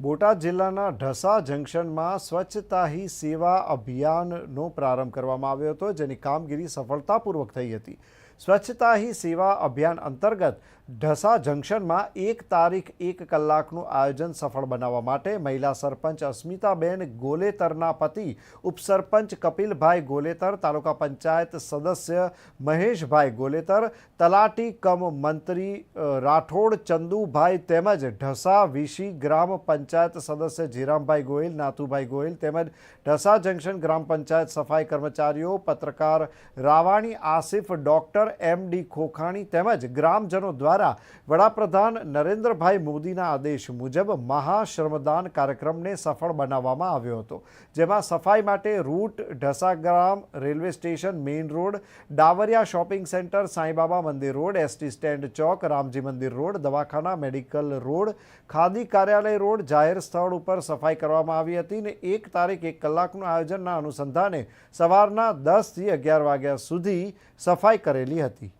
બોટાદ જિલ્લાના ઢસા જંકશનમાં સ્વચ્છતા હી સેવા અભિયાનનો પ્રારંભ કરવામાં આવ્યો હતો, જેની કામગીરી સફળતાપૂર્વક થઈ હતી. સ્વચ્છતા હી સેવા અભિયાન અંતર્ગત ઢસા જંકશનમાં એક તારીખ એક કલાકનું આયોજન સફળ બનાવવા માટે મહિલા સરપંચ અસ્મિતાબેન ગોલેતરના પતિ ઉપસરપંચ કપિલભાઈ ગોલેતર, તાલુકા પંચાયત સદસ્ય મહેશભાઈ ગોલેતર, તલાટી કમ મંત્રી રાઠોડ, ચંદુભાઈ તેમજ ઢસા વિશી ગ્રામ પંચાયત સદસ્ય જીરામભાઈ ગોયલ નાથુભાઈ ગોયલ તેમજ ઢસા જંકશન ગ્રામ પંચાયત સફાઈ કર્મચારીઓ, પત્રકાર Ravani Asif, doctor M D Khokhani તેમજ ગ્રામજનો દ્વારા વડાપ્રધાન નરેન્દ્રભાઈ મોદીના આદેશ મુજબ મહાશ્રમદાન કાર્યક્રમને સફળ બનાવવામાં આવ્યો હતો, જેમાં સફાઈ માટે route Dhasa Gram railway station, main road, Davariya shopping centre, Saibaba Mandir road, ST stand chowk, Ramji Mandir road, દવાખાના, મેડિકલ રોડ, ખાદી કાર્યાલય રોડ, જાહેર સ્થળ ઉપર સફાઈ કરવામાં આવી હતી ને એક તારીખ એક કલાકનું આયોજનના અનુસંધાને સવારના દસથી અગિયાર વાગ્યા સુધી સફાઈ કરેલી હતી